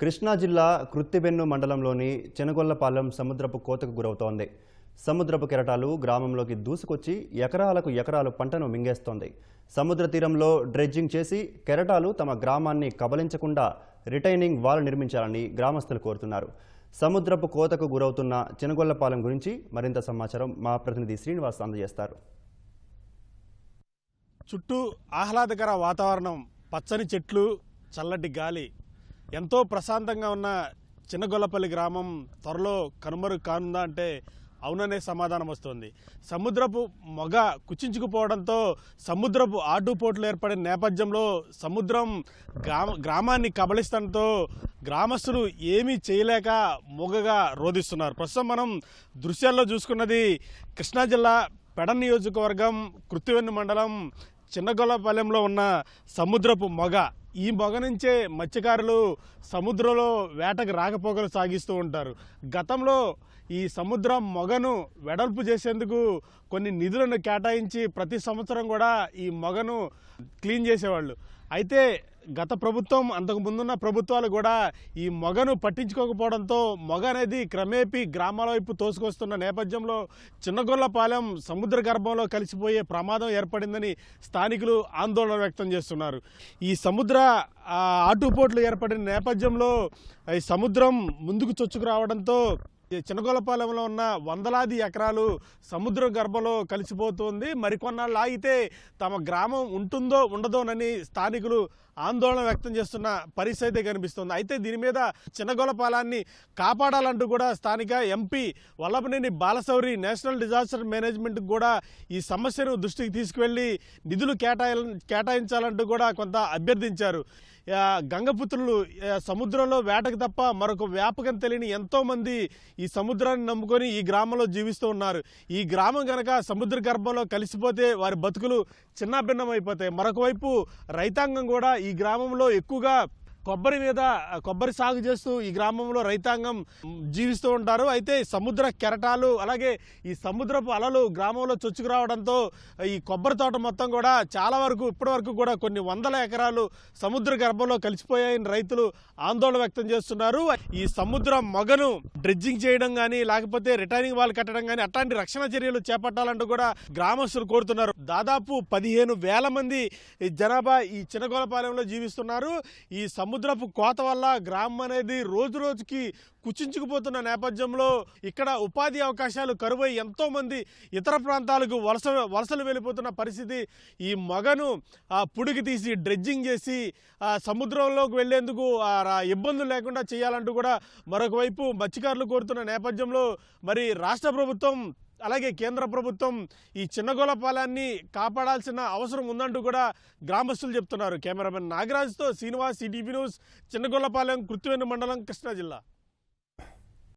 కృష్ణా జిల్లా కృత్తిబెన్ను మండలంలోని చెనగొల్లపాలెం సముద్రపు కోతకు గురవుతోంది. సముద్రపు కెరటాలు గ్రామంలోకి దూసుకొచ్చి ఎకరాలకు ఎకరాలు పంటను మింగేస్తోంది. సముద్ర తీరంలో డ్రెడ్జింగ్ చేసి కెరటాలు తమ గ్రామాన్ని కబలించకుండా రిటైనింగ్ వాల్ నిర్మించాలని గ్రామస్తులు కోరుతున్నారు. సముద్రపు కోతకు గురవుతున్న చెనగొల్లపాలెం గురించి మరింత సమాచారం మా ప్రతినిధి శ్రీనివాస్ అందజేస్తారు. చుట్టూ ఆహ్లాదకర వాతావరణం పచ్చని చెట్లు చల్లటి గాలి ఎంతో ప్రశాంతంగా ఉన్న చిన్నగొల్లపల్లి గ్రామం త్వరలో కనుమరు కానుందా అంటే అవుననే సమాధానం వస్తుంది. సముద్రపు మొగ కుచించుకుపోవడంతో సముద్రపు ఆటుపోట్లు ఏర్పడిన నేపథ్యంలో సముద్రం గ్రామ గ్రామాన్ని కబలిస్తంతో గ్రామస్తులు ఏమీ చేయలేక మొగగా రోధిస్తున్నారు. ప్రస్తుతం మనం దృశ్యాల్లో చూసుకున్నది కృష్ణా జిల్లా పెడ నియోజకవర్గం కృత్తివెన్ను మండలం చిన్నగొల్లపాలెంలో ఉన్న సముద్రపు మొగ ఈ మొగ నుంచే మత్స్యకారులు సముద్రంలో వేటకు రాకపోకలు సాగిస్తూ ఉంటారు. గతంలో ఈ సముద్రం మొగను వెడల్పు చేసేందుకు కొన్ని నిధులను కేటాయించి ప్రతి సంవత్సరం కూడా ఈ మొగను క్లీన్ చేసేవాళ్ళు. అయితే గత ప్రభుత్వం అంతకు ముందున్న ప్రభుత్వాలు కూడా ఈ మొగను పట్టించుకోకపోవడంతో మొగ అనేది క్రమేపీ గ్రామాల వైపు తోసుకొస్తున్న నేపథ్యంలో చిన్నగొల్లపాలెం సముద్ర గర్భంలో కలిసిపోయే ప్రమాదం ఏర్పడిందని స్థానికులు ఆందోళన వ్యక్తం చేస్తున్నారు. ఈ సముద్ర ఆటుపోట్లు ఏర్పడిన నేపథ్యంలో ఈ సముద్రం ముందుకు చొచ్చుకు రావడంతో చిన్నగొల్లపాలెంలో ఉన్న వందలాది ఎకరాలు సముద్ర గర్భలో కలిసిపోతుంది. మరికొన్నాళ్ళు ఆగితే తమ గ్రామం ఉంటుందో ఉండదోనని స్థానికులు ఆందోళన వ్యక్తం చేస్తున్న పరిస్థితి అయితే కనిపిస్తుంది. అయితే దీని మీద చిన్నగొల్లపాలాన్ని కాపాడాలంటూ కూడా స్థానిక MP Vallabhaneni Balashowry national disaster management కూడా ఈ సమస్యను దృష్టికి తీసుకువెళ్ళి నిధులు కేటాయ కేటాయించాలంటూ కూడా కొంత అభ్యర్థించారు. గంగపుత్రులు సముద్రంలో వేటకు తప్ప మరొక వ్యాపకం తెలియని ఎంతోమంది ఈ సముద్రాన్ని నమ్ముకొని ఈ గ్రామంలో జీవిస్తూ ఉన్నారు. ఈ గ్రామం కనుక సముద్ర గర్భంలో కలిసిపోతే వారి బతుకులు చిన్నాభిన్నం అయిపోతాయి. మరొకవైపు రైతాంగం కూడా ఈ గ్రామంలో ఎక్కువగా కొబ్బరి మీద కొబ్బరి సాగు చేస్తూ ఈ గ్రామంలో రైతాంగం జీవిస్తూ ఉంటారు. అయితే సముద్ర కెరటాలు అలాగే ఈ సముద్రపు అలలు గ్రామంలో చొచ్చుకు రావడంతో ఈ కొబ్బరి తోట మొత్తం కూడా చాలా వరకు ఇప్పటి వరకు కూడా కొన్ని వందల ఎకరాలు సముద్ర గర్భంలో కలిసిపోయాయని రైతులు ఆందోళన వ్యక్తం చేస్తున్నారు. ఈ సముద్ర మొగను డ్రెడ్జింగ్ చేయడం కానీ లేకపోతే రిటైనింగ్ వాల్ కట్టడం కానీ అట్లాంటి రక్షణ చర్యలు చేపట్టాలంటూ కూడా గ్రామస్తులు కోరుతున్నారు. దాదాపు పదిహేను వేల మంది జనాభా ఈ చిన్నగోలపాలెంలో జీవిస్తున్నారు. ఈ సముద్రపు కోత వల్ల గ్రామం అనేది రోజు రోజుకి కుచించుకుపోతున్న నేపథ్యంలో ఇక్కడ ఉపాధి అవకాశాలు కరువై ఎంతో మంది ఇతర ప్రాంతాలకు వలస వలసలు వెళ్ళిపోతున్న పరిస్థితి. ఈ మగను ఆ, పుడికి తీసి డ్రెడ్జింగ్ చేసి ఆ, సముద్రంలోకి వెళ్ళేందుకు ఆ, రా- ఇబ్బందులు లేకుండా చేయాలంటూ కూడా మరొక వైపు మత్స్యకారులు కోరుతున్న నేపథ్యంలో మరి రాష్ట్ర ప్రభుత్వం అలాగే కేంద్ర ప్రభుత్వం ఈ చిన్నగోలపాలెన్ని కాపాడాల్సిన అవసరం ఉందంటూ కూడా గ్రామస్తులు చెప్తున్నారు. కెమెరామెన్ నాగరాజ్తో శ్రీనివాస్ ఈటీవీ న్యూస్ చిన్నగోలపాలెం కృత్తివెన్ను మండలం కృష్ణా జిల్లా.